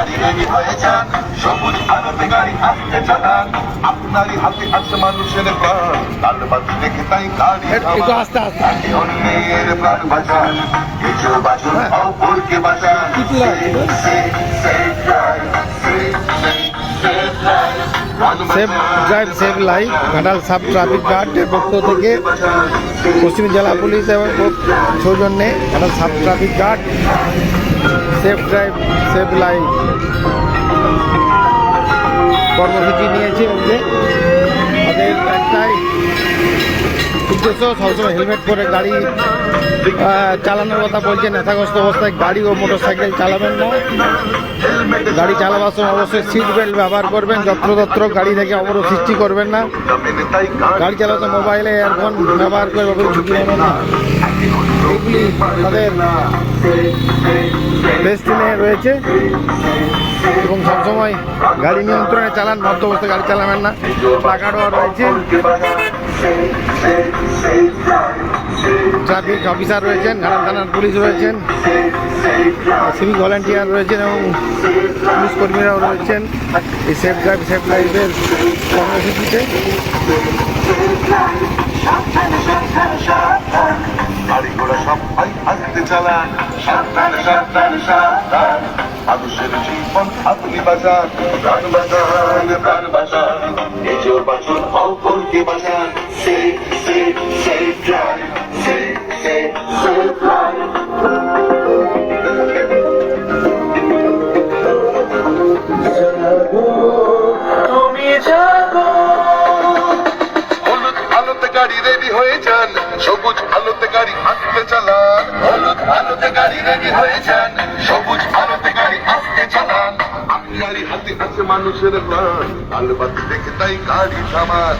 গাড়ি রেডি হয়ে যান। সবুজ গাড়ি আসতে চালান। আপনারই হাতে আছে মানুষের প্রাণ। লাল বাতি দেখে তাই গাড়ি অন্যের প্রাণ বাঁচান। কিছু বাঁচুন অপরকে বাঁচান। Safe drive save life. Ghatal sub traffic গার্ডের পক্ষ থেকে পশ্চিম জেলা পুলিশ এবং সৌজন্যে Ghatal sub traffic guard safe drive save life কর্মসূচি নিয়েছে তাদের একটাই। উদ্দেশ্য সবসময় হেলমেট পরে গাড়ি চালানোর কথা বলছে নেশাগ্রস্ত অবস্থায় গাড়ি ও মোটরসাইকেল চালাবেন না। গাড়ি চালাবার সময় অবশ্যই সিট বেল্ট ব্যবহার করবেন, যত্রতত্র গাড়ি থেকে অবরোধ সৃষ্টি করবেন না। গাড়ি চালাতে মোবাইলে এয়ারফোন ব্যবহার করে ঝুঁকি নেবেন না। এগুলি তাদের ডেস্টিনে রয়েছে এবং সবসময় গাড়ি নিয়ন্ত্রণে চালান মধ্য অবস্থায় গাড়ি চালাবেন না। প্লাকার্ডও রয়েছে। ট্রাফিক অফিসার রয়েছেন ঘাটাল থানার পুলিশ রয়েছেন সিভিক ভলেন্টিয়ার রয়েছেন এবং পুলিশ কর্মীরাও রয়েছেন। এই সেফ ড্রাইভ সেফ লাইফের কর্মসূচিতে। আসতে চালান সাবধান সাবধান সাবধান। মানুষের জীবন আপনি বাঁচান প্রাণ বাঁচান প্রাণ বাঁচান। নিজের বাঁচুন? অপরকে বাঁচান safe safe safe drive safe safe safe হয়ে যান। সবুজ গাড়ি হয়ে যান সবুজ আলোতে গাড়ি আসতে চালান। গাড়ি হাতে আছে মানুষের প্রাণ। আলো দেখে তাই গাড়ি থামান।